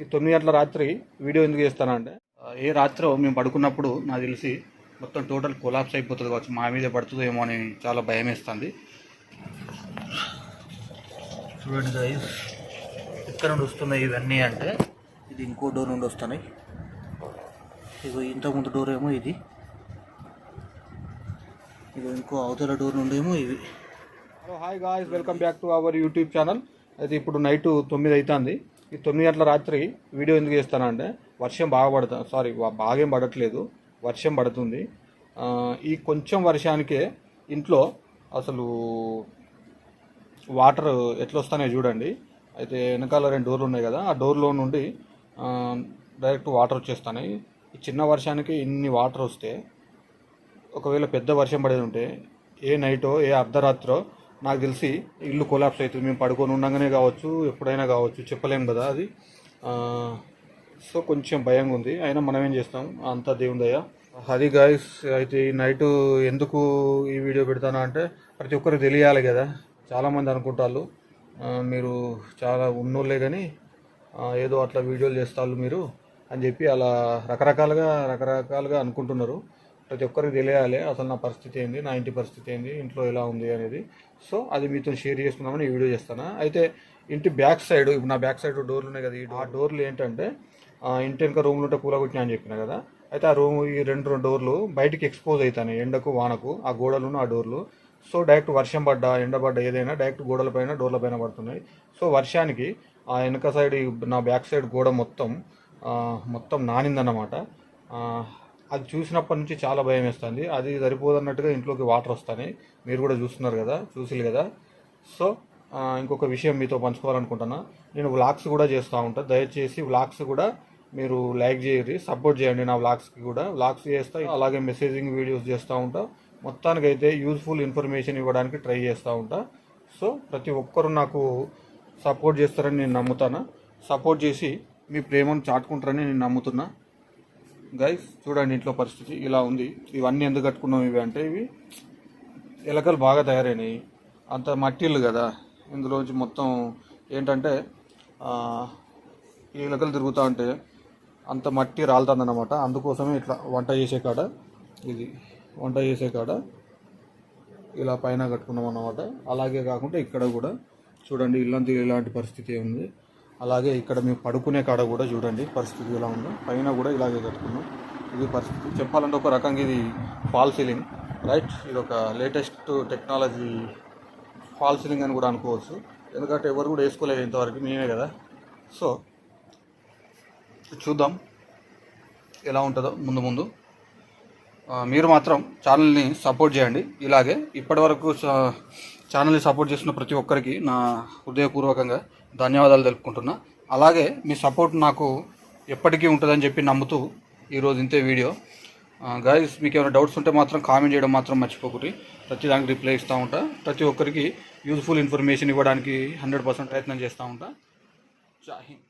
ఈ తొమ్మిది గంటల రాత్రి వీడియో ఎందుకు చేస్తానంటే ఏ రాత్రో మేము పడుకున్నప్పుడు నాకు తెలిసి మొత్తం టోటల్ కొలాప్స్ అయిపోతుంది కావచ్చు మా మీదే పడుతుందేమో అని చాలా భయం వేస్తుంది. చూడండి గైస్ ఎక్కడ నుండి వస్తున్నాయి ఇవన్నీ అంటే ఇది ఇంకో డోర్ నుండి వస్తున్నాయి. ఇగో ఇంతకుముందు డోర్ ఏమో ఇది. ఇగో ఇంకో అవతల డోర్ నుండి ఏమో ఇవి. Hello hi guys welcome back to our YouTube channel అయితే ఇప్పుడు నైట్ తొమ్మిది అవుతుంది. ఈ తొమ్మిది గంటల రాత్రి వీడియో ఎందుకు చేస్తానంటే వర్షం బాగా పడతా సారీ బాగేం పడట్లేదు వర్షం పడుతుంది. ఈ కొంచెం వర్షానికే ఇంట్లో అసలు వాటర్ ఎట్లా వస్తాయో చూడండి. అయితే వెనకాల రెండు డోర్లు ఉన్నాయి కదా ఆ డోర్లో నుండి డైరెక్ట్ వాటర్ వచ్చేస్తున్నాయి ఈ చిన్న వర్షానికి ఇన్ని వాటర్ వస్తే ఒకవేళ పెద్ద వర్షం పడేది ఉంటే ఏ నైటో ఏ అర్ధరాత్రో నాకు తెలిసి ఇల్లు కొలాప్స్ అవుతుంది. మేము పడుకొని ఉండగానే కావచ్చు ఎప్పుడైనా కావచ్చు చెప్పలేము కదా అది. సో కొంచెం భయంగా ఉంది. అయినా మనం ఏం చేస్తాం? అంతా దేవుని దయ. అది గాయస్ అయితే ఈ నైట్ ఎందుకు ఈ వీడియో పెడతానా అంటే ప్రతి ఒక్కరికి తెలియాలి కదా. చాలామంది అనుకుంటారు మీరు చాలా ఉన్నోళ్ళే కానీ ఏదో అట్లా వీడియోలు చేస్తారు మీరు అని చెప్పి అలా రకరకాలుగా రకరకాలుగా అనుకుంటున్నారు. ప్రతి ఒక్కరికి తెలియాలి అసలు నా పరిస్థితి ఏంది నా ఇంటి పరిస్థితి ఏంది ఇంట్లో ఎలా ఉంది అనేది. సో అది మీతో షేర్ చేసుకుందామని ఈ వీడియో చేస్తాను. అయితే ఇంటి బ్యాక్ సైడ్ ఇప్పుడు నా బ్యాక్ సైడ్ డోర్లు ఉన్నాయి కదా ఈ ఆ డోర్లు ఏంటంటే ఇంటి వెనక రూమ్లు ఉంటే కూలగొట్టినా అని చెప్పిన కదా అయితే ఆ రూమ్ ఈ రెండు రెండు డోర్లు బయటికి ఎక్స్పోజ్ అవుతాయి ఎండకు వానకు ఆ గోడలను ఆ డోర్లు. సో డైరెక్ట్ వర్షం పడ్డా ఎండ పడ్డా ఏదైనా డైరెక్ట్ గోడల పైన డోర్ల పైన పడుతున్నాయి. సో వర్షానికి ఆ వెనక సైడ్ నా బ్యాక్ సైడ్ గోడ మొత్తం మొత్తం నానిందన్నమాట. అది చూసినప్పటి నుంచి చాలా భయం వేస్తుంది. అది సరిపోదన్నట్టుగా ఇంట్లోకి వాటర్ వస్తాయి. మీరు కూడా చూస్తున్నారు కదా చూసిరు కదా. సో ఇంకొక విషయం మీతో పంచుకోవాలనుకుంటున్నా. నేను వ్లాగ్స్ కూడా చేస్తూ ఉంటాను దయచేసి వ్లాగ్స్ కూడా మీరు లైక్ చేయరు సపోర్ట్ చేయండి నా వ్లాగ్స్కి కూడా. వ్లాగ్స్ చేస్తా అలాగే మెసేజింగ్ వీడియోస్ చేస్తూ ఉంటా. మొత్తానికైతే యూజ్ఫుల్ ఇన్ఫర్మేషన్ ఇవ్వడానికి ట్రై చేస్తూ ఉంటా. సో ప్రతి ఒక్కరు నాకు సపోర్ట్ చేస్తారని నేను నమ్ముతాను? సపోర్ట్ చేసి మీ ప్రేమను చాటుకుంటారని నేను నమ్ముతున్నా. గైస్ చూడండి ఇంట్లో పరిస్థితి. ఇలా ఉంది. ఇవన్నీ ఎందుకు కట్టుకున్నాం ఇవి అంటే ఇవి ఎలకలు బాగా తయారైనాయి. అంత మట్టిళ్ళు కదా. ఇందులోంచి మొత్తం ఏంటంటే ఈ ఎలకలు తిరుగుతూ ఉంటే అంత మట్టి రాలుతుందన్నమాట. అందుకోసమే ఇట్లా వంట చేసే కాడ ఇది. వంట చేసే కాడ ఇలా పైన కట్టుకున్నాం అన్నమాట అలాగే కాకుండా ఇక్కడ కూడా చూడండి ఇల్లంతా ఇలాంటి పరిస్థితి ఉంది అలాగే ఇక్కడ మేము పడుకునే కాడ కూడా చూడండి పరిస్థితి ఎలా ఉందో. పైన కూడా ఇలాగే కట్టుకున్నాం. ఇది పరిస్థితి. చెప్పాలంటే ఒక రకంగా ఇది ఫాల్ సీలింగ్ రైట్? ఇది ఒక లేటెస్ట్ టెక్నాలజీ ఫాల్ సీలింగ్ అని కూడా అనుకోవచ్చు. ఎందుకంటే ఎవరు కూడా వేసుకోలేదు ఇంతవరకు మేమే కదా. సో చూద్దాం ఎలా ఉంటుందో ముందు ముందు. మీరు మాత్రం ఛానల్ని సపోర్ట్ చేయండి. ఇలాగే ఇప్పటివరకు ఛానల్ని సపోర్ట్ చేసిన ప్రతి ఒక్కరికి నా హృదయపూర్వకంగా ధన్యవాదాలు తెలుపుకుంటున్నా. అలాగే మీ సపోర్ట్ నాకు ఎప్పటికీ ఉంటుందని చెప్పి నమ్ముతూ ఈరోజు ఇంతే వీడియో. గైస్ మీకు ఏమైనా డౌట్స్ ఉంటే మాత్రం కామెంట్ చేయడం మాత్రం మర్చిపోకూరి ప్రతి దానికి రిప్లై ఇస్తూ ఉంటా. ప్రతి ఒక్కరికి యూజ్ఫుల్ ఇన్ఫర్మేషన్ ఇవ్వడానికి హండ్రెడ్ పర్సెంట్ ప్రయత్నం చేస్తూ ఉంటా. జాహింద్